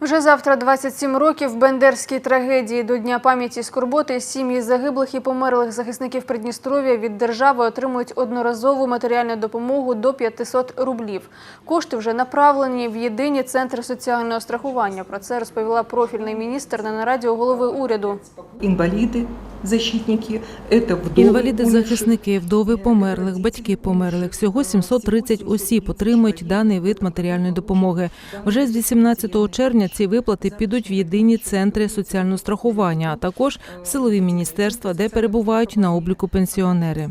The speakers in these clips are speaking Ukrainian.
Вже завтра 27 років Бендерській трагедії до Дня пам'яті і скорботи сім'ї загиблих і померлих захисників Придністров'я від держави отримують одноразову матеріальну допомогу до 500 рублів. Кошти вже направлені в єдині центри соціального страхування. Про це розповіла профільний міністр на нараді у голови уряду. инвалиды, защитники, это вдовы, Інваліди, умерших. захисники, вдови померлих, батьки померлих. Всього 730 осіб отримують даний вид матеріальної допомоги. Вже з 18 червня ці виплати підуть в єдині центри соціального страхування, а також в силові міністерства, де перебувають на обліку пенсіонери.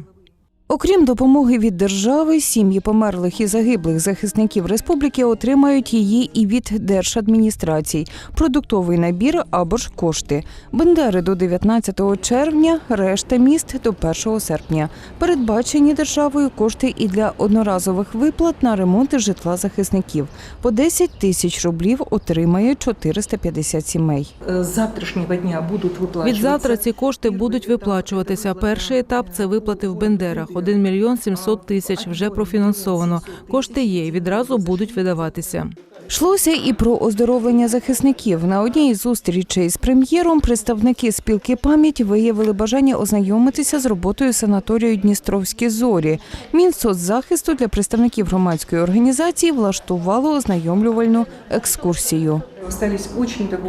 Окрім допомоги від держави, сім'ї померлих і загиблих захисників республіки отримають її і від держадміністрацій, продуктовий набір або ж кошти. Бендери до 19 червня, решта міст до 1 серпня. Передбачені державою кошти і для одноразових виплат на ремонт житла захисників. По 10 тисяч рублів отримає 450 сімей. С завтрашнего дня будут выплачиваться. Від завтра ці кошти будуть виплачуватися. Перший етап це виплати в Бендерах. 1 мільйон 700 тисяч вже профінансовано. Кошти є і відразу будуть видаватися. Йшлося і про оздоровлення захисників. На одній із зустрічей з прем'єром представники спілки пам'ять виявили бажання ознайомитися з роботою санаторію Дністровські зорі. Мінсоцзахисту для представників громадської організації влаштувало ознайомлювальну екскурсію.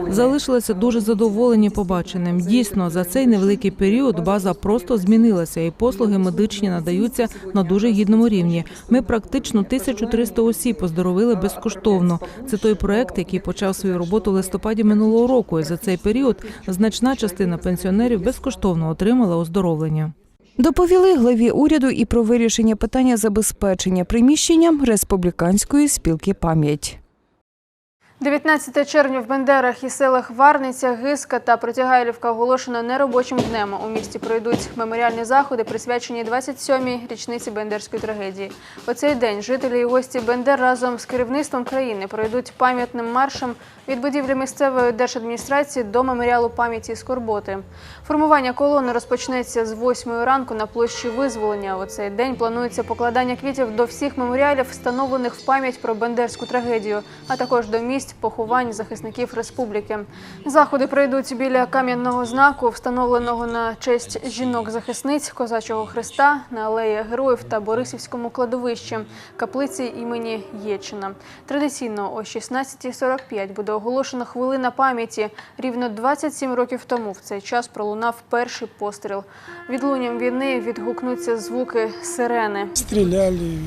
Залишилися дуже задоволені побаченим. Дійсно, за цей невеликий період база просто змінилася, і послуги медичні надаються на дуже гідному рівні. Ми практично 1300 осіб оздоровили безкоштовно. Це той проект, який почав свою роботу в листопаді минулого року. І за цей період значна частина пенсіонерів безкоштовно отримала оздоровлення. Доповіли главі уряду і про вирішення питання забезпечення приміщенням республіканської спілки пам'ять. 19 червня в Бендерах і селах Варниця, Гиска та Протягайлівка оголошено неробочим днем. У місті пройдуть меморіальні заходи, присвячені 27-й річниці Бендерської трагедії. У цей день жителі і гості Бендер разом з керівництвом країни пройдуть пам'ятним маршем від будівлі місцевої держадміністрації до меморіалу пам'яті скорботи. Формування колони розпочнеться з 8 ранку на площі Визволення. У цей день планується покладання квітів до всіх меморіалів, встановлених в пам'ять про Бендерську трагедію, а також до місць поховань захисників республіки. Заходи пройдуть біля кам'яного знаку, встановленого на честь жінок-захисниць Козачого Христа на алеї Героїв та Борисівському кладовищі каплиці імені Єчина. Традиційно о 16.45 буде оголошена хвилина пам'яті. Рівно 27 років тому в цей час пролунав перший постріл. Відлунням війни відгукнуться звуки сирени. Стреляли,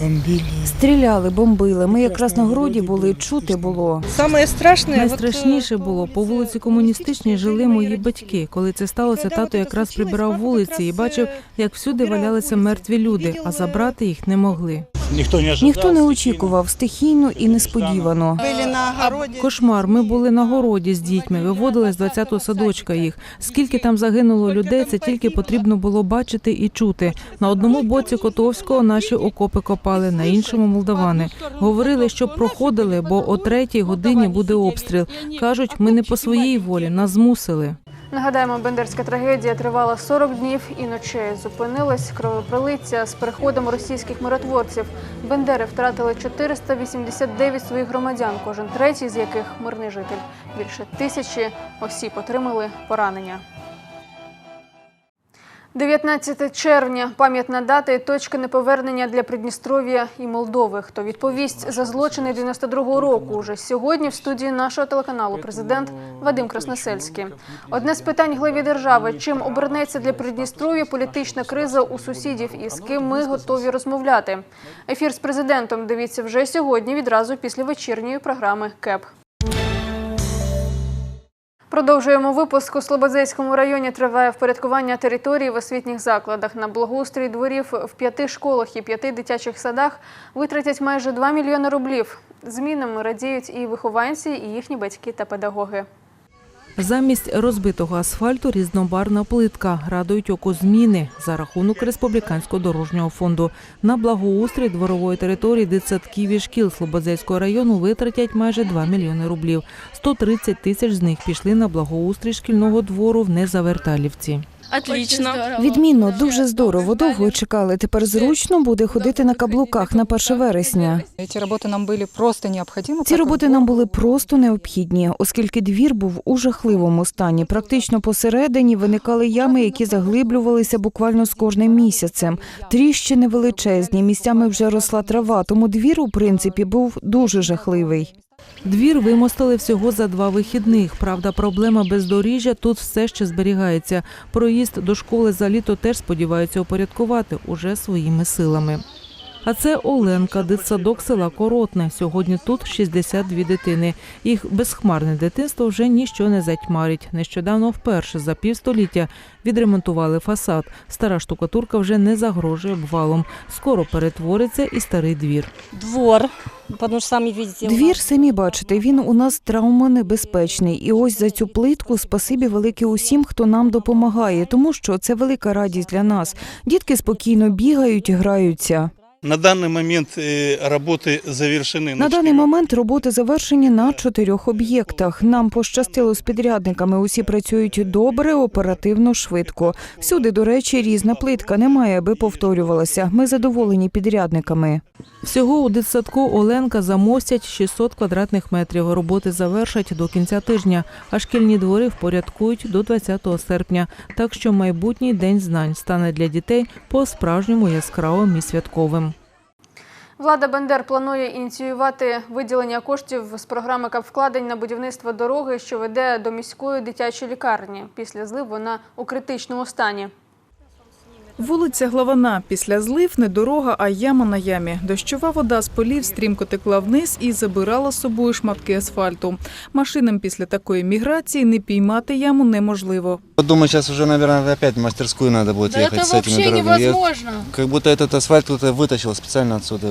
бомбили. Стріляли, бомбили. Ми якраз на городі були, чути було. Саме страшне Найстрашніше було по вулиці Комуністичній жили мої батьки. Коли це сталося, тато якраз прибирав вулиці і бачив, як всюди валялися мертві люди, а забрати їх не могли. Никто не. Ніхто не очікував стихійно і несподівано. были на огороде. Кошмар. Ми були на городі з дітьми, виводили з 20-го садочка їх. Скільки там загинуло людей, це тільки потрібно було бачити і чути. На одному боці Котовського наші окопи копали, на іншому молдавани. Говорили, щоб проходили, бо о третій годині буде обстріл. Кажуть, ми не по своїй волі, нас змусили. Нагадаємо, бендерська трагедія тривала 40 днів і ночей. Зупинилась кровопролиття з приходом російських миротворців. Бендери втратили 489 своїх громадян, кожен третій з яких мирний житель. Більше тисячі осіб отримали поранення. 19 червня пам'ятна дата і точка неповернення для Придністров'я і Молдови. Хто відповість за злочини 92-го року? Уже сьогодні в студії нашого телеканалу президент Вадим Красносельський. Одне з питань главі держави: чим обернеться для Придністров'я політична криза у сусідів і з ким ми готові розмовляти? Ефір з президентом дивіться вже сьогодні, відразу після вечірньої програми КЕП. Продовжуємо випуск. У Слободзейському районі триває впорядкування території в освітніх закладах. На благоустрій дворів в п'яти школах і п'яти дитячих садах витратять майже 2 мільйони рублів. Змінами радіють і вихованці, і їхні батьки та педагоги. Замість розбитого асфальту різнобарна плитка. Радують око зміни за рахунок республіканського дорожнього фонду. На благоустрій дворової території дитсадків і шкіл Слободзейського району витратять майже 2 мільйони рублів. 130 тисяч з них пішли на благоустрій шкільного двору в Незаверталівці. Отлично. Відмінно, дуже здорово. Довго чекали. Тепер зручно буде ходити на каблуках на 1 вересня. Эти работы нам были просто необходимы. Ці так как роботи нам були просто необхідні, оскільки двір був у жахливому стані. Практично посередині виникали ями, які заглиблювалися буквально з кожним місяцем. Тріщини величезні, місцями вже росла трава, тому двір, у принципі, був дуже жахливий. Двір вимостили всього за два вихідних. Правда, проблема бездоріжжя тут все ще зберігається. Проїзд до школи за літо теж сподіваються упорядкувати уже своїми силами. А це Оленка, дитсадок села Коротне. Сьогодні тут 62 дитини. Їх безхмарне дитинство вже ніщо не затьмарить. Нещодавно вперше за півстоліття відремонтували фасад. Стара штукатурка вже не загрожує обвалом. Скоро перетвориться і старий двір. Двор. Двір, самі бачите, він у нас травмонебезпечний. І ось за цю плитку спасибі велике усім, хто нам допомагає, тому що це велика радість для нас. Дітки спокійно бігають, граються. На данный момент э, работы завершены. На даний момент роботи завершені на чотирьох об'єктах. Нам пощастило з підрядниками. Усі працюють добре, оперативно, швидко. Всюди, до речі, різна плитка немає, аби повторювалася. Ми задоволені підрядниками. Всього у дитсадку Оленка замостять 600 квадратних метрів. Роботи завершать до кінця тижня, а шкільні двори впорядкують до 20 серпня. Так що майбутній день знань стане для дітей по-справжньому яскравим і святковим. Влада Бендер планує ініціювати виділення коштів з програми капвкладень на будівництво дороги, що веде до міської дитячої лікарні. Після злив вона у критичному стані. Вулиця Главана. Після злив не дорога, а яма на ямі. Дощова вода з полів стрімко текла вниз і забирала з собою шматки асфальту. Машинам після такої міграції не піймати яму неможливо. Думаю, сейчас уже, наверное, опять в мастерскую надо будет ехать с этими дорогами. Я- Как будто этот асфальт кто-то вытащил специально отсюда.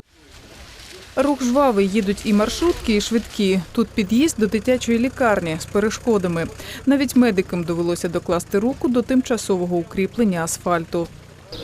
Рух жвавий їдуть і маршрутки, і швидкі. Тут під'їзд до дитячої лікарні з перешкодами. Навіть медикам довелося докласти руку до тимчасового укріплення асфальту.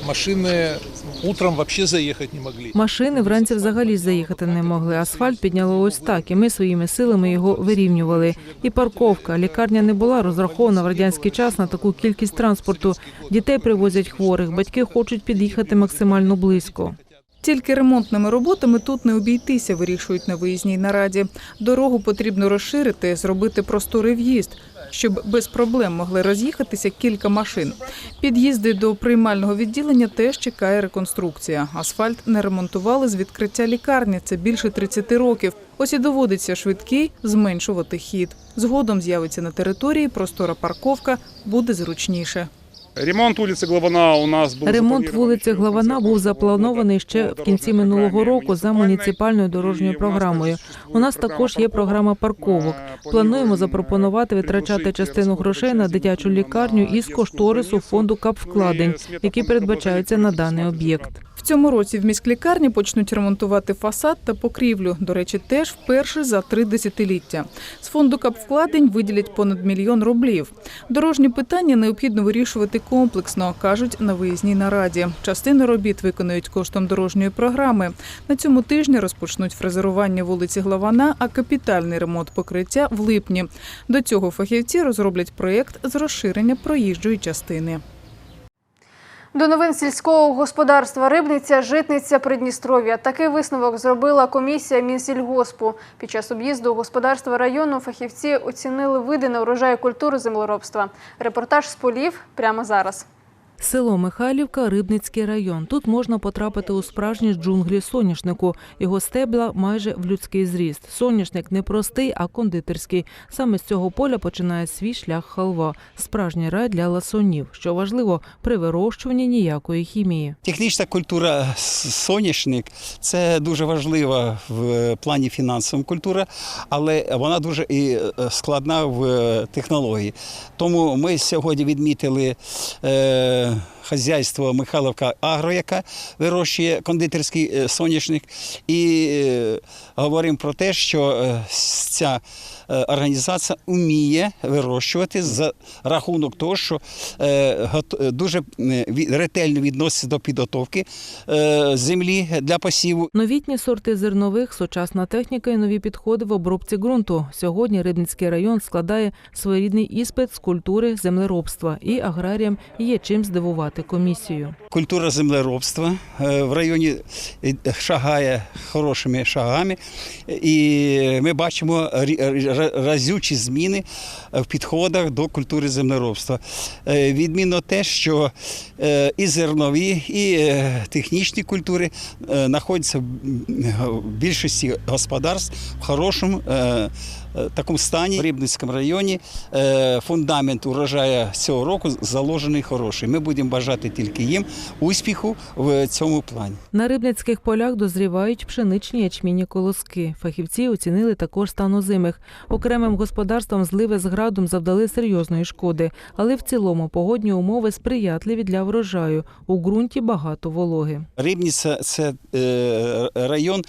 Машины утром вообще заїхати не могли. Машини вранці взагалі заїхати не могли. Асфальт підняло ось так, і ми своїми силами його вирівнювали. І парковка. Лікарня не була розрахована в радянський час на таку кількість транспорту. Дітей привозять хворих, батьки хочуть під'їхати максимально близько. Тільки ремонтними роботами тут не обійтися, вирішують на виїзній нараді. Дорогу потрібно розширити, зробити просторий в'їзд, щоб без проблем могли роз'їхатися кілька машин. Під'їзди до приймального відділення теж чекає реконструкція. Асфальт не ремонтували з відкриття лікарні. Це більше 30 років. Ось і доводиться швидкий зменшувати хід. Згодом з'явиться на території простора парковка, буде зручніше. Ремонт улицы Главана у нас был Ремонт вулиці Главана був запланований ще в кінці минулого року за муніципальною дорожньою програмою. У нас також є програма парковок. Плануємо запропонувати витрачати частину грошей на дитячу лікарню із кошторису фонду капвкладень, які передбачаються на даний об'єкт. В цьому році в міськлікарні почнуть ремонтувати фасад та покрівлю. До речі, теж вперше за три десятиліття. З фонду капвкладень виділять понад мільйон рублів. Дорожні питання необхідно вирішувати комплексно, кажуть на виїзній нараді. Частину робіт виконують коштом дорожньої програми. На цьому тижні розпочнуть фрезерування вулиці Главана, а капітальний ремонт покриття в липні. До цього фахівці розроблять проєкт з розширення проїжджої частини. До новин сільського господарства Рибниця, Житниця, Придністров'я. Такий висновок зробила комісія Мінсільгоспу. Під час об'їзду господарства району фахівці оцінили види на урожай культури землеробства. Репортаж з полів прямо зараз. Село Михайлівка, Рибницький район. Тут можна потрапити у справжні джунглі соняшнику. Його стебла майже в людський зріст. Соняшник не простий, а кондитерський. Саме з цього поля починає свій шлях халва. Справжній рай для ласонів. Що важливо, при вирощуванні ніякої хімії. Технічна культура соняшник це дуже важлива в плані фінансової культури, але вона дуже і е, складна в е, технології. Тому ми сьогодні відмітили uh, хазяйство Михайловка Агро, яка вирощує кондитерський е, соняшник. І е, говоримо про те, що е, ця організація вміє вирощувати за рахунок того, що дуже ретельно відноситься до підготовки землі для посіву. Новітні сорти зернових, сучасна техніка і нові підходи в обробці ґрунту. Сьогодні Рибницький район складає своєрідний іспит з культури землеробства, і аграріям є чим здивувати комісію. Культура землеробства е, в районі е, шагає хорошими шагами, і ми бачимо разючі зміни в підходах до культури землеробства. Е, Відмінно те, що і зернові, і технічні культури знаходяться в більшості господарств в хорошому такому стані. В Рибницькому районі е, фундамент урожаю цього року заложений хороший. Ми будемо бажати тільки їм успіху в цьому плані. На рибницьких полях дозрівають пшеничні ячмінні колоски. Фахівці оцінили також стан озимих. Окремим господарствам зливи з градом завдали серйозної шкоди, але в цілому погодні умови сприятливі для врожаю. У ґрунті багато вологи. Рибниця це е, район,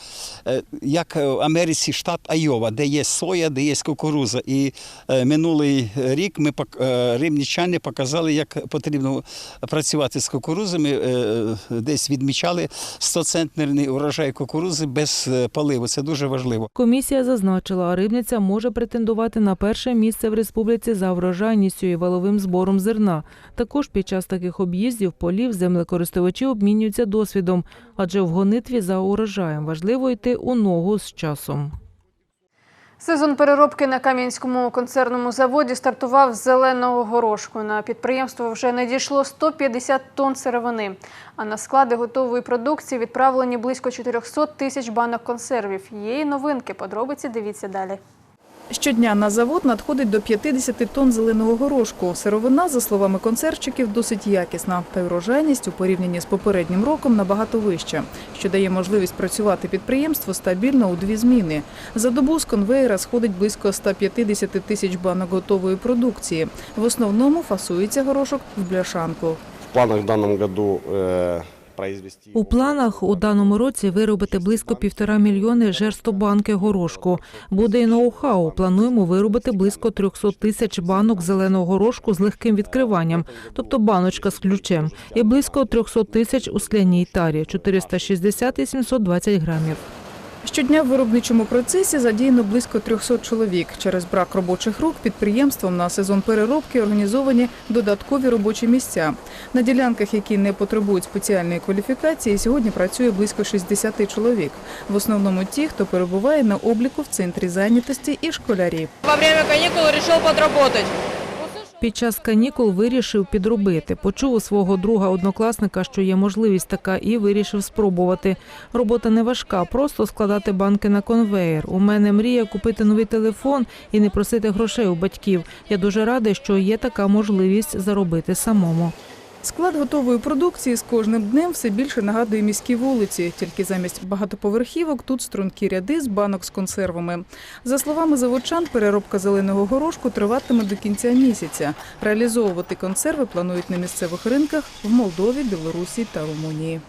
е, як в Америці, штат Айова, де є соя, де є кукуруза. І е, минулий рік ми е, показали, як потрібно працювати з кукурузами. Е, Десь відмічали 100-центнерний урожай кукурузи без поливу. Це дуже важливо. Комісія зазначила, рибниця може претендувати на перше місце в республіці за врожайністю і валовим збором зерна. Також під час таких об'їздів полів землекористувачі обмінюються досвідом, адже в гонитві за урожаєм важливо йти у ногу з часом. Сезон переробки на Кам'янському концерному заводі стартував з зеленого горошку. На підприємство вже надійшло 150 тонн сировини, а на склади готової продукції відправлені близько 400 тисяч банок консервів. Є і новинки. Подробиці дивіться далі. Щодня на завод надходить до 50 тонн зеленого горошку. Сировина, за словами концерчиків, досить якісна, та й урожайність у порівнянні з попереднім роком набагато вища, що дає можливість працювати підприємству стабільно у дві зміни. За добу з конвейера сходить близько 150 тисяч банок готової продукції. В основному фасується горошок в бляшанку. В планах э, произвести... У планах у даному році виробити близько півтора мільйони жерстобанки горошку. Буде і ноу-хау. Плануємо виробити близько 300 тисяч банок зеленого горошку з легким відкриванням, тобто баночка з ключем, і близько 300 тисяч у скляній тарі 460 і 720 грамів. Щодня в виробничому процесі задіяно близько 300 чоловік. Через брак робочих рук підприємством на сезон переробки організовані додаткові робочі місця. На ділянках, які не потребують спеціальної кваліфікації, сьогодні працює близько 60 чоловік. В основному ті, хто перебуває на обліку в центрі зайнятості і школярі. Во время каникул решил подработать. Під час канікул вирішив підробити. Почув у свого друга однокласника, що є можливість така, і вирішив спробувати. Робота не важка, просто складати банки на конвеєр. У мене мрія купити новий телефон і не просити грошей у батьків. Я дуже радий, що є така можливість заробити самому. Склад готової продукції з кожним днем все більше нагадує міські вулиці. Тільки замість багатоповерхівок тут стрункі ряди з банок з консервами. За словами заводчан, переробка зеленого горошку триватиме до кінця місяця. Реалізовувати консерви планують на місцевих ринках в Молдові, Білорусі та Румунії.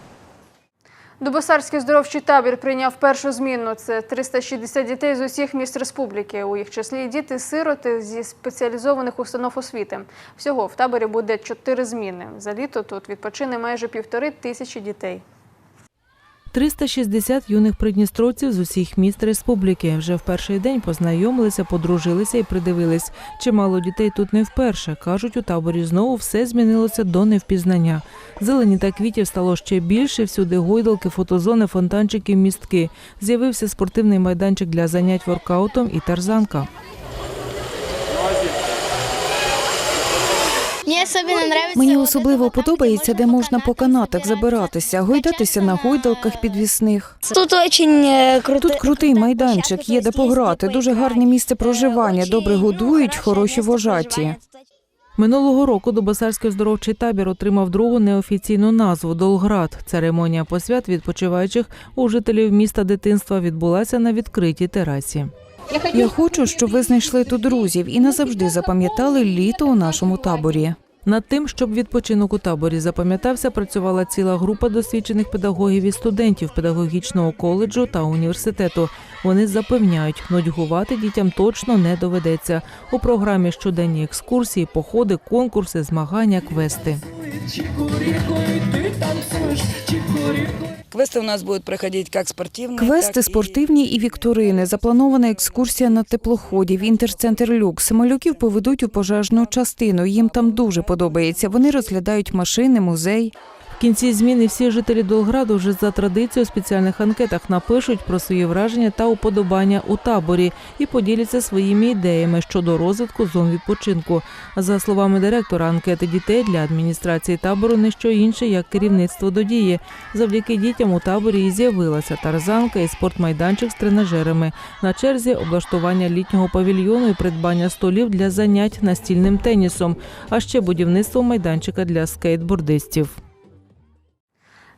Дубосарський здоровчий табір прийняв першу зміну. Це 360 дітей з усіх міст республіки. У їх числі діти-сироти зі спеціалізованих установ освіти. Всього в таборі буде чотири зміни. За літо тут відпочине майже півтори тисячі дітей. 360 юних придністровців з усіх міст республіки вже в перший день познайомилися, подружилися і придивились. Чимало дітей тут не вперше. кажуть, у таборі знову все змінилося до невпізнання. Зелені та квітів стало ще більше. Всюди гойдалки, фотозони, фонтанчики, містки. З'явився спортивний майданчик для занять воркаутом і тарзанка. Мені особливо подобається, де можна по канатах забиратися, гойдатися на гойдалках підвісних. Тут дуже круто. Тут крутий майданчик, є де пограти, дуже гарне місце проживання, добре годують, хороші вожаті. Минулого року Дубосарський оздоровчий табір отримав другу неофіційну назву Долград. Церемонія посвят відпочиваючих у жителів міста дитинства відбулася на відкритій терасі. Я хочу, щоб ви знайшли тут друзів і назавжди запам'ятали літо у нашому таборі. Над тим, щоб відпочинок у таборі запам'ятався, працювала ціла група досвідчених педагогів і студентів педагогічного коледжу та університету. Вони запевняють, нудьгувати дітям точно не доведеться. У програмі щоденні екскурсії, походи, конкурси, змагання, квести. Квесты у нас будут проходить как спортивные, Квести спортивні і вікторини. Запланована екскурсія на теплоході в інтерцентр Люкс. Малюків поведуть у пожежну частину. Їм там дуже подобається. Вони розглядають машини, музей. Кінці зміни всі жителі Долграду вже за традицією у спеціальних анкетах напишуть про свої враження та уподобання у таборі і поділяться своїми ідеями щодо розвитку зон відпочинку. За словами директора, анкети дітей для адміністрації табору не що інше, як керівництво до дії. Завдяки дітям у таборі і з'явилася тарзанка і спортмайданчик з тренажерами. На черзі облаштування літнього павільйону і придбання столів для занять настільним тенісом, а ще будівництво майданчика для скейтбордистів.